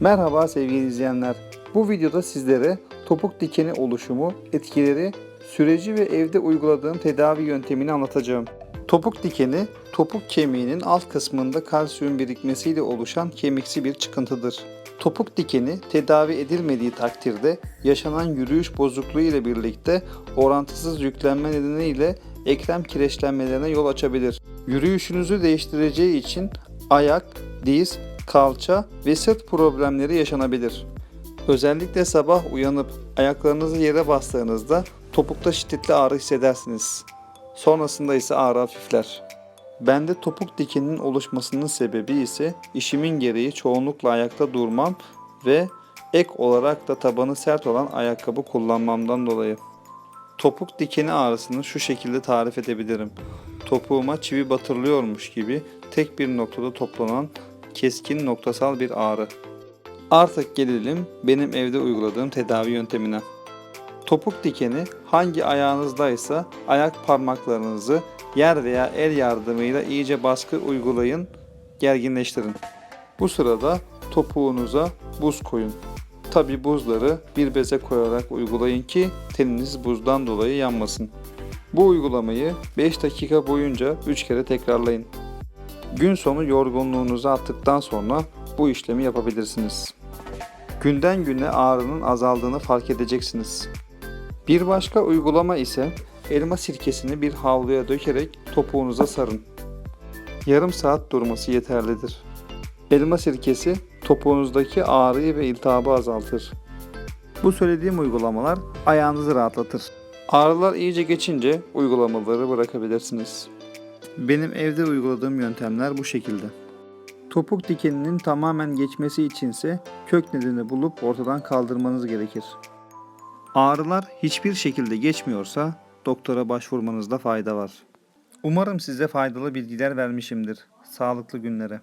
Merhaba sevgili izleyenler. Bu videoda sizlere topuk dikeni oluşumu, etkileri, süreci ve evde uyguladığım tedavi yöntemini anlatacağım. Topuk dikeni, topuk kemiğinin alt kısmında kalsiyum birikmesiyle oluşan kemiksi bir çıkıntıdır. Topuk dikeni tedavi edilmediği takdirde yaşanan yürüyüş bozukluğu ile birlikte orantısız yüklenme nedeniyle eklem kireçlenmelerine yol açabilir. Yürüyüşünüzü değiştireceği için ayak, diz, kalça ve sırt problemleri yaşanabilir. Özellikle sabah uyanıp ayaklarınızı yere bastığınızda topukta şiddetli ağrı hissedersiniz. Sonrasında ise ağrı hafifler. Bende topuk dikeninin oluşmasının sebebi ise işimin gereği çoğunlukla ayakta durmam ve ek olarak da tabanı sert olan ayakkabı kullanmamdan dolayı. Topuk dikeni ağrısını şu şekilde tarif edebilirim. Topuğuma çivi batırılıyormuş gibi tek bir noktada toplanan keskin noktasal bir ağrı. Artık gelelim benim evde uyguladığım tedavi yöntemine. Topuk dikeni hangi ayağınızdaysa ayak parmaklarınızı yer veya el yardımıyla iyice baskı uygulayın, gerginleştirin. Bu sırada topuğunuza buz koyun. Tabi buzları bir beze koyarak uygulayın ki teniniz buzdan dolayı yanmasın. Bu uygulamayı 5 dakika boyunca 3 kere tekrarlayın. Gün sonu yorgunluğunuzu attıktan sonra bu işlemi yapabilirsiniz. Günden güne ağrının azaldığını fark edeceksiniz. Bir başka uygulama ise elma sirkesini bir havluya dökerek topuğunuza sarın. Yarım saat durması yeterlidir. Elma sirkesi topuğunuzdaki ağrıyı ve iltihabı azaltır. Bu söylediğim uygulamalar ayağınızı rahatlatır. Ağrılar iyice geçince uygulamaları bırakabilirsiniz. Benim evde uyguladığım yöntemler bu şekilde. Topuk dikeninin tamamen geçmesi içinse kök nedeni bulup ortadan kaldırmanız gerekir. Ağrılar hiçbir şekilde geçmiyorsa doktora başvurmanızda fayda var. Umarım size faydalı bilgiler vermişimdir. Sağlıklı günlere.